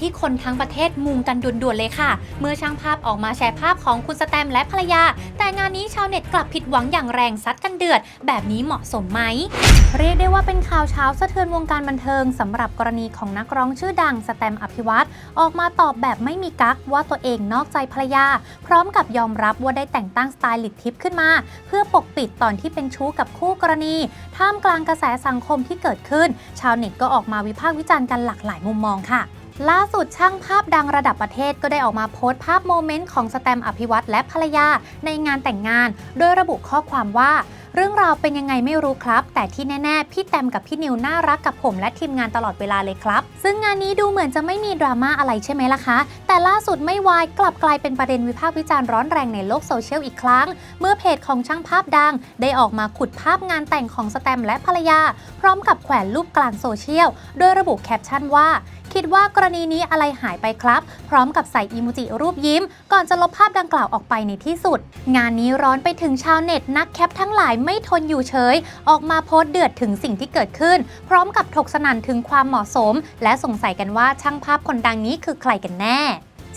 ที่คนทั้งประเทศมุงกันด่วนๆเลยค่ะ เมื่อช่างภาพออกมาแชร์ภาพของคุณสแตมและภรรยา แต่งานนี้ชาวเน็ตกลับผิดหวังอย่างแรงซัดกันเดือด แบบนี้เหมาะสมไหม เรียกได้ว่าเป็นข่าวเช้าสะเทือนวงการบันเทิงสำหรับกรณีของนักร้องชื่อดังสแตมอภิวัตรออกมาตอบแบบไม่มีกั๊กว่าตัวเองนอกใจภรรยา พร้อมกับยอมรับว่าได้แต่งตั้งสไตลิสทิปขึ้นมา เพื่อปกปิดตอนที่เป็นชู้กับคู่กรณี ท่ามกลางกระแสสังคมที่เกิดขึ้น ชาวเน็ตก็ออกมาวิพากษ์วิจารณ์กันหลากหลายมุมมองค่ะ ล่าสุดช่างภาพดังระดับประเทศก็ได้ออกมาโพสต์ภาพโมเมนต์ของสแตมอภิวัตและภรรยาในงานแต่งงาน โดยระบุข้อความว่าเรื่องราวเป็นยังไงไม่รู้ครับ แต่ที่แน่ ๆ พี่แตมกับพี่นิวน่ารักกับผมและทีมงานตลอดเวลาเลยครับ ซึ่งงานนี้ดูเหมือนจะไม่มีดราม่าอะไรใช่ไหมล่ะคะ แต่ล่าสุดไม่วายกลับกลายเป็นประเด็นวิพากษ์วิจารณ์ร้อนแรงในโลกโซเชียลอีกครั้ง เมื่อเพจของช่างภาพดัง ได้ออกมาขุดภาพงานแต่งของสแตมและภรรยา พร้อมกับแขวนรูปกลางโซเชียล โดยระบุแคปชั่นว่า คิดว่ากรณีนี้อะไรหายไปครับ พร้อมกับใส่อีโมจิรูปยิ้ม ก่อนจะลบภาพดังกล่าวออกไปในที่สุด งานนี้ร้อนไปถึงชาวเน็ตนักแคปทั้งหลายไม่ทนอยู่เฉย ออกมาโพสต์เดือดถึงสิ่งที่เกิดขึ้น พร้อมกับถกสนั่นถึงความเหมาะสม และสงสัยกันว่าช่างภาพคนดังนี้คือใครกันแน่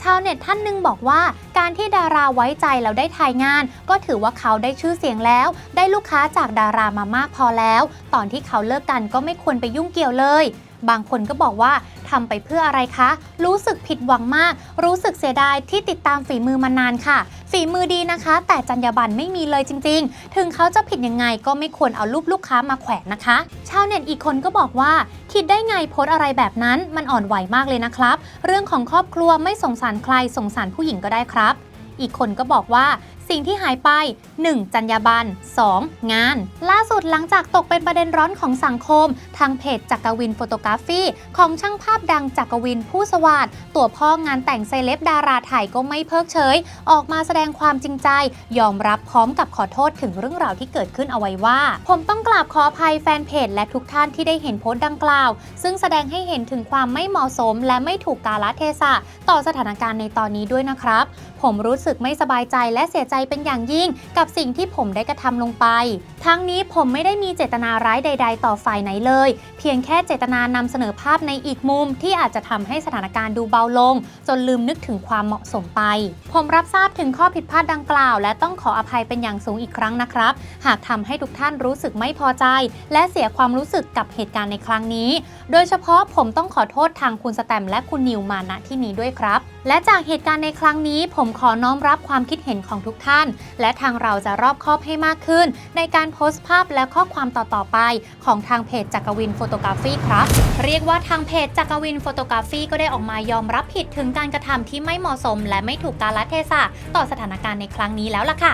ชาวเน็ตท่านหนึ่งบอกว่า การที่ดาราไว้ใจแล้วได้ถ่ายงาน ก็ถือว่าเขาได้ชื่อเสียงแล้ว ได้ลูกค้าจากดารามามากพอแล้ว ตอนที่เขาเลิกกันก็ไม่ควรไปยุ่งเกี่ยวเลย บางคนก็บอกว่าทำไปเพื่ออะไรคะ รู้สึกผิดหวังมาก รู้สึกเสียดายที่ติดตามฝีมือมานานค่ะ ฝีมือดีนะคะ แต่จรรยาบรรณไม่มีเลยจริง ๆ ถึงเขาจะผิดยังไงก็ไม่ควรเอารูปลูกค้ามาแขวนนะคะ ชาวเน็ตอีกคนก็บอกว่า คิดได้ไงโพสอะไรแบบนั้น มันอ่อนไหวมากเลยนะครับ เรื่องของครอบครัวไม่สงสารใครสงสารผู้หญิงก็ได้ครับอีกคนก็บอกว่า สิ่งที่หายไป 1. จรรยาบรรณ 2. งาน ล่าสุดหลังจากตกเป็นประเด็นร้อนของสังคม ทางเพจจักรวินโฟโตกราฟีของช่างภาพดังจักรวินผู้สวัสดตัวพ่องานแต่งเซเลบดาราไทยก็ไม่เพิกเฉย ออกมาแสดงความจริงใจ ยอมรับพร้อมกับขอโทษถึงเรื่องราวที่เกิดขึ้นเอาไว้ว่า ผมต้องกราบขออภัยแฟนเพจและทุกท่านที่ได้เห็นโพสต์ดังกล่าว ซึ่งแสดงให้เห็นถึงความไม่เหมาะสม และไม่ถูกกาลเทศะ ต่อสถานการณ์ในตอนนี้ด้วยนะครับ ผมรู้สึกไม่สบายใจและเสียใจเป็นอย่างยิ่ง กับสิ่งที่ผมได้กระทำลงไป ทั้งนี้ผมไม่ได้มีเจตนาร้ายใด ๆ ต่อฝ่ายไหนเลย เพียงแค่เจตนานำเสนอภาพในอีกมุมที่อาจจะทำให้สถานการณ์ดูเบาลง จนลืมนึกถึงความเหมาะสมไป ผมรับทราบถึงข้อผิดพลาดดังกล่าว และต้องขออภัยเป็นอย่างสูงอีกครั้งนะครับ หากทำให้ทุกท่านรู้สึกไม่พอใจ และเสียความรู้สึกกับเหตุการณ์ในครั้งนี้ โดยเฉพาะผมต้องขอโทษทางคุณสแตมและคุณนิวมาณที่นี้ด้วยครับ และจากเหตุการณ์ในครั้งนี้ ผมขอน้อมรับความคิดเห็นของทุกท่านและทางเราจะรอบคอบให้มากขึ้น ในการโพสต์ภาพและข้อความต่อๆไป ของทางเพจจักรวินโฟโตกราฟีครับ เรียกว่าทางเพจจักรวินโฟโตกราฟีก็ได้ออกมายอมรับผิดถึงการกระทำที่ไม่เหมาะสม และไม่ถูกกาลเทศะต่อสถานการณ์ในครั้งนี้แล้วล่ะค่ะ